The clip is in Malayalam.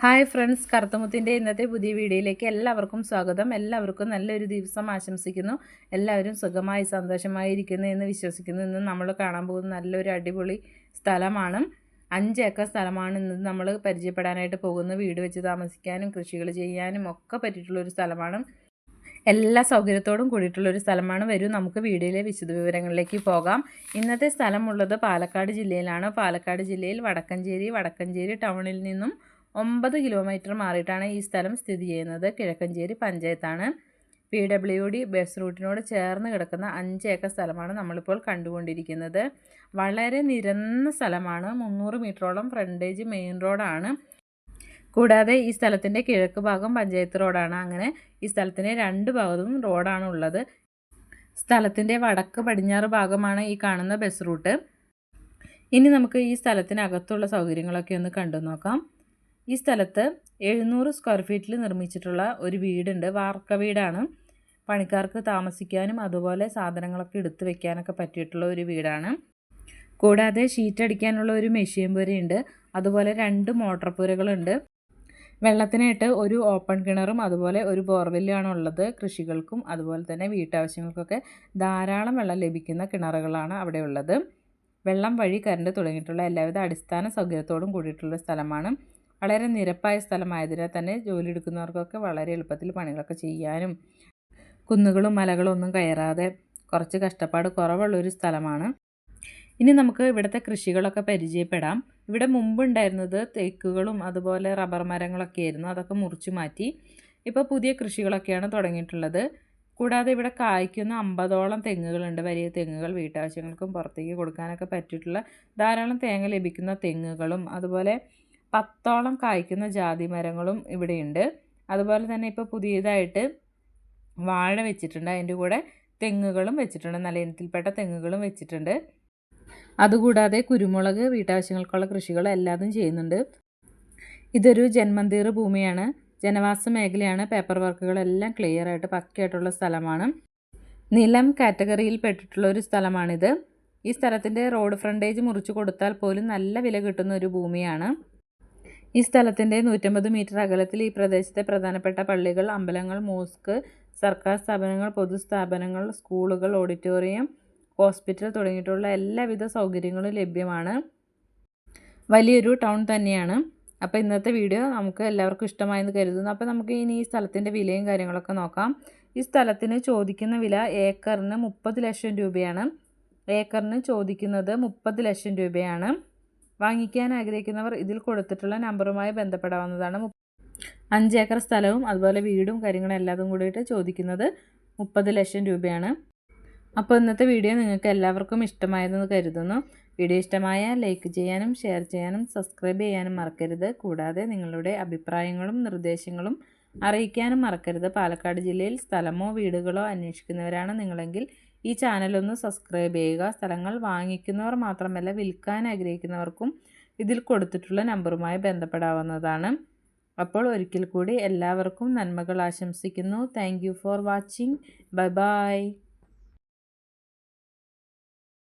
ഹായ് ഫ്രണ്ട്സ് കറുത്തമുത്തിന്റെ ഇന്നത്തെ പുതിയ വീഡിയോയിലേക്ക് എല്ലാവർക്കും സ്വാഗതം. എല്ലാവർക്കും നല്ലൊരു ദിവസം ആശംസിക്കുന്നു. എല്ലാവരും സുഖമായി സന്തോഷമായി ഇരിക്കുന്നു എന്ന് വിശ്വസിക്കുന്നു. ഇന്ന് നമ്മൾ കാണാൻ പോകുന്ന നല്ലൊരു അടിപൊളി സ്ഥലമാണ്. അഞ്ച് ഏക്കർ സ്ഥലമാണ് ഇന്ന് നമ്മൾ പരിചയപ്പെടാനായിട്ട് പോകുന്ന വീട് വെച്ച് താമസിക്കാനും കൃഷികൾ ചെയ്യാനും ഒക്കെ പറ്റിയിട്ടുള്ളൊരു സ്ഥലമാണ്. എല്ലാ സൗകര്യത്തോടും കൂടിയിട്ടുള്ളൊരു സ്ഥലമാണ്. വരൂ നമുക്ക് വീഡിയോയിലെ വിശദവിവരങ്ങളിലേക്ക് പോകാം. ഇന്നത്തെ സ്ഥലമുള്ളത് പാലക്കാട് ജില്ലയിലാണ്. പാലക്കാട് ജില്ലയിൽ വടക്കഞ്ചേരി വടക്കഞ്ചേരി ടൗണിൽ നിന്നും ഒമ്പത് കിലോമീറ്റർ മാറിയിട്ടാണ് ഈ സ്ഥലം സ്ഥിതി ചെയ്യുന്നത്. കിഴക്കഞ്ചേരി പഞ്ചായത്താണ്. പി ഡബ്ല്യു ഡി ബസ് റൂട്ടിനോട് ചേർന്ന് കിടക്കുന്ന അഞ്ച് ഏക്കർ സ്ഥലമാണ് നമ്മളിപ്പോൾ കണ്ടുകൊണ്ടിരിക്കുന്നത്. വളരെ നിരന്ന സ്ഥലമാണ്. മുന്നൂറ് മീറ്ററോളം ഫ്രണ്ടേജ് മെയിൻ റോഡാണ്. കൂടാതെ ഈ സ്ഥലത്തിന്റെ കിഴക്ക് ഭാഗം പഞ്ചായത്ത് റോഡാണ്. അങ്ങനെ ഈ സ്ഥലത്തിന്റെ രണ്ട് ഭാഗത്തും റോഡാണ് ഉള്ളത്. സ്ഥലത്തിന്റെ വടക്ക് പടിഞ്ഞാറ് ഭാഗമാണ് ഈ കാണുന്ന ബസ് റൂട്ട്. ഇനി നമുക്ക് ഈ സ്ഥലത്തിനകത്തുള്ള സൗകര്യങ്ങളൊക്കെ ഒന്ന് കണ്ടു നോക്കാം ഈ സ്ഥലത്ത് എഴുന്നൂറ് സ്ക്വയർ ഫീറ്റിൽ നിർമ്മിച്ചിട്ടുള്ള ഒരു വീടുണ്ട്. വാർക്ക വീടാണ്. പണിക്കാർക്ക് താമസിക്കാനും അതുപോലെ സാധനങ്ങളൊക്കെ എടുത്തു വെക്കാനൊക്കെ പറ്റിയിട്ടുള്ള ഒരു വീടാണ്. കൂടാതെ ഷീറ്റ് അടിക്കാനുള്ള ഒരു മെഷീൻ പുരയുണ്ട് അതുപോലെ രണ്ട് മോട്ടർ പുരകളുണ്ട്. വെള്ളത്തിനായിട്ട് ഒരു ഓപ്പൺ കിണറും അതുപോലെ ഒരു ബോർവെല്ലുമാണ് ഉള്ളത്. കൃഷികൾക്കും അതുപോലെ തന്നെ വീട്ടാവശ്യങ്ങൾക്കൊക്കെ ധാരാളം വെള്ളം ലഭിക്കുന്ന കിണറുകളാണ് അവിടെ ഉള്ളത്. വെള്ളം വഴി കരണ്ട് തുടങ്ങിയിട്ടുള്ള എല്ലാവിധ അടിസ്ഥാന സൗകര്യത്തോടും കൂടിയിട്ടുള്ള സ്ഥലമാണ്. വളരെ നിരപ്പായ സ്ഥലമായതിനാൽ തന്നെ ജോലി എടുക്കുന്നവർക്കൊക്കെ വളരെ എളുപ്പത്തിൽ പണികളൊക്കെ ചെയ്യാനും കുന്നുകളും മലകളും ഒന്നും കയറാതെ കുറച്ച് കഷ്ടപ്പാട് കുറവുള്ളൊരു സ്ഥലമാണ്. ഇനി നമുക്ക് ഇവിടുത്തെ കൃഷികളൊക്കെ പരിചയപ്പെടാം. ഇവിടെ മുമ്പുണ്ടായിരുന്നത് തേക്കുകളും അതുപോലെ റബ്ബർ മരങ്ങളൊക്കെ ആയിരുന്നു. അതൊക്കെ മുറിച്ചു മാറ്റി ഇപ്പോൾ പുതിയ കൃഷികളൊക്കെയാണ് തുടങ്ങിയിട്ടുള്ളത്. കൂടാതെ ഇവിടെ കായ്ക്കുന്ന അമ്പതോളം തെങ്ങുകളുണ്ട്. വലിയ തെങ്ങുകൾ വീട്ടാവശ്യങ്ങൾക്കും പുറത്തേക്ക് കൊടുക്കാനൊക്കെ പറ്റിയിട്ടുള്ള ധാരാളം തേങ്ങ ലഭിക്കുന്ന തെങ്ങുകളും അതുപോലെ പത്തോളം കായ്ക്കുന്ന ജാതി മരങ്ങളും ഇവിടെയുണ്ട്. അതുപോലെ തന്നെ ഇപ്പോൾ പുതിയതായിട്ട് വാഴ വെച്ചിട്ടുണ്ട്. അതിന്റെ കൂടെ തെങ്ങുകളും വെച്ചിട്ടുണ്ട്. നല്ല ഇനത്തിൽപ്പെട്ട തെങ്ങുകളും വെച്ചിട്ടുണ്ട്. അതുകൂടാതെ കുരുമുളക് വീട്ടാവശ്യങ്ങൾക്കുള്ള കൃഷികൾ എല്ലാതും ചെയ്യുന്നുണ്ട്. ഇതൊരു ജന്മന്തീർ ഭൂമിയാണ്. ജനവാസ മേഖലയാണ്. പേപ്പർ വർക്കുകളെല്ലാം ക്ലിയർ ആയിട്ട് പക്കയായിട്ടുള്ള സ്ഥലമാണ്. നിലം കാറ്റഗറിയിൽ പെട്ടിട്ടുള്ള ഒരു സ്ഥലമാണിത്. ഈ സ്ഥലത്തിന്റെ റോഡ് ഫ്രണ്ടേജ് മുറിച്ചു കൊടുത്താൽ പോലും നല്ല വില കിട്ടുന്ന ഒരു ഭൂമിയാണ്. ഈ സ്ഥലത്തിന്റെ നൂറ്റമ്പത് മീറ്റർ അകലത്തിൽ ഈ പ്രദേശത്തെ പ്രധാനപ്പെട്ട പള്ളികൾ അമ്പലങ്ങൾ മോസ്ക് സർക്കാർ സ്ഥാപനങ്ങൾ പൊതുസ്ഥാപനങ്ങൾ സ്കൂളുകൾ ഓഡിറ്റോറിയം ഹോസ്പിറ്റൽ തുടങ്ങിയിട്ടുള്ള എല്ലാവിധ സൗകര്യങ്ങളും ലഭ്യമാണ്. വലിയൊരു ടൗൺ തന്നെയാണ്. അപ്പോൾ ഇന്നത്തെ വീഡിയോ നമുക്ക് എല്ലാവർക്കും ഇഷ്ടമായെന്ന് കരുതുന്നു. അപ്പോൾ നമുക്ക് ഇനി ഈ സ്ഥലത്തിന്റെ വിലയും കാര്യങ്ങളൊക്കെ നോക്കാം. ഈ സ്ഥലത്തിന് ചോദിക്കുന്ന വില ഏക്കറിന് മുപ്പത് ലക്ഷം രൂപയാണ്. ഏക്കറിന് ചോദിക്കുന്നത് മുപ്പത് ലക്ഷം രൂപയാണ്. വാങ്ങിക്കാൻ ആഗ്രഹിക്കുന്നവർ ഇതിൽ കൊടുത്തിട്ടുള്ള നമ്പറുമായി ബന്ധപ്പെടാവുന്നതാണ് അഞ്ച് ഏക്കർ സ്ഥലവും അതുപോലെ വീടും കാര്യങ്ങളും എല്ലാതും കൂടിയിട്ട് ചോദിക്കുന്നത് മുപ്പത് ലക്ഷം രൂപയാണ്. അപ്പോൾ ഇന്നത്തെ വീഡിയോ നിങ്ങൾക്ക് എല്ലാവർക്കും ഇഷ്ടമായതെന്ന് കരുതുന്നു. വീഡിയോ ഇഷ്ടമായാൽ ലൈക്ക് ചെയ്യാനും ഷെയർ ചെയ്യാനും സബ്സ്ക്രൈബ് ചെയ്യാനും മറക്കരുത്. കൂടാതെ നിങ്ങളുടെ അഭിപ്രായങ്ങളും നിർദ്ദേശങ്ങളും അറിയിക്കാനും മറക്കരുത്. പാലക്കാട് ജില്ലയിൽ സ്ഥലമോ വീടുകളോ അന്വേഷിക്കുന്നവരാണ് നിങ്ങളെങ്കിൽ ഈ ചാനലൊന്ന് സബ്സ്ക്രൈബ് ചെയ്യുക. സ്ഥലങ്ങൾ വാങ്ങിക്കുന്നവർ മാത്രമല്ല വിൽക്കാൻ ആഗ്രഹിക്കുന്നവർക്കും ഇതിൽ കൊടുത്തിട്ടുള്ള നമ്പറുമായി ബന്ധപ്പെടാവുന്നതാണ്. അപ്പോൾ ഒരിക്കൽ കൂടി എല്ലാവർക്കും നന്മകൾ ആശംസിക്കുന്നു. Thank for watching. Bye bye.